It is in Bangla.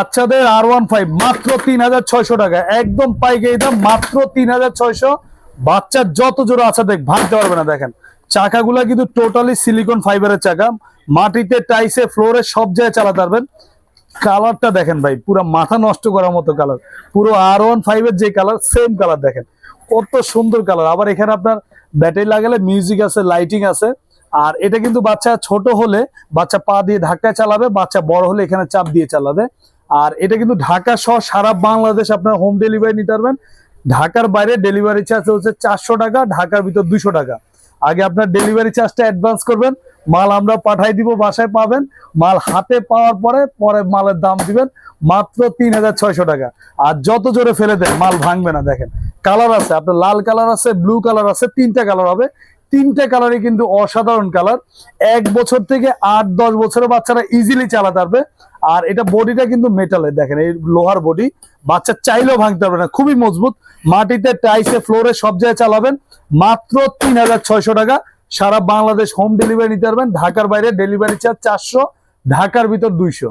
বাচ্চাদের আর ওয়ান ফাইভ মাত্র তিন হাজার ছয়শো টাকা। একদম পাইকারি দাম, মাত্র তিন হাজার ছয়শো। বাচ্চার যত জোরে আছে দেখ ভাঙতে পারবে না, দেখেন। চাকাগুলা কিন্তু টোটালি সিলিকন ফাইবারের চাকা। মাটিতে টাইসে ফ্লোরে সব জায়গায় চালাতে পারবেন। কালারটা দেখেন ভাই, পুরো মাথা নষ্ট করার মতো কালার পুরো আর ওয়ান ফাইভ এর যে কালার সেম কালার দেখেন। কত সুন্দর কালার আবার এখানে আপনার ব্যাটারি লাগালে মিউজিক আছে লাইটিং আছে। আর এটা কিন্তু বাচ্চা ছোট হলে, বাচ্চা পা দিয়ে ধাক্কা চালাবে, বাচ্চা বড় হলে এখানে চাপ দিয়ে চালাবে। আর এটা কিন্তু ঢাকা সহ সারা বাংলাদেশ আপনার হোম ডেলিভারি নিতে পারবেন। ঢাকার বাইরে ডেলিভারি চার্জ হচ্ছে চারশো টাকা, ঢাকার ভিতর দুইশো টাকা। আগে আপনার ডেলিভারি চার্জটা অ্যাডভান্স করবেন, মাল আমরা পাঠাই দিব, বাসায় পাবেন। মাল হাতে পাওয়ার পরে পরে মালের দাম দিবেন মাত্র তিন হাজার ছয়শো টাকা। আর যত জোরে ফেলে দেন, মাল ভাঙবে না, দেখেন। কালার আছে, আপনার লাল কালার আছে ব্লু কালার আছে, তিনটা কালার হবে। তিনটা কালারই কিন্তু অসাধারণ কালার এক বছর থেকে আট, দশ বছরের বাচ্চারা ইজিলি চালাতে পারবে। আর এটা বডিটা কিন্তু মেটালের দেখেন, এই লোহার বডি। বাচ্চা চাইলেও ভাঙতে পারবে না, খুবই মজবুত। মাটিতে টাইসে ফ্লোরে সব জায়গায় চালাবেন। মাত্র তিন হাজার ছয়শো টাকা। সারা বাংলাদেশ হোম ডেলিভারি নিতে পারবেন। ঢাকার বাইরে ডেলিভারি চার্জ চারশো, ঢাকার ভিতর দুইশো।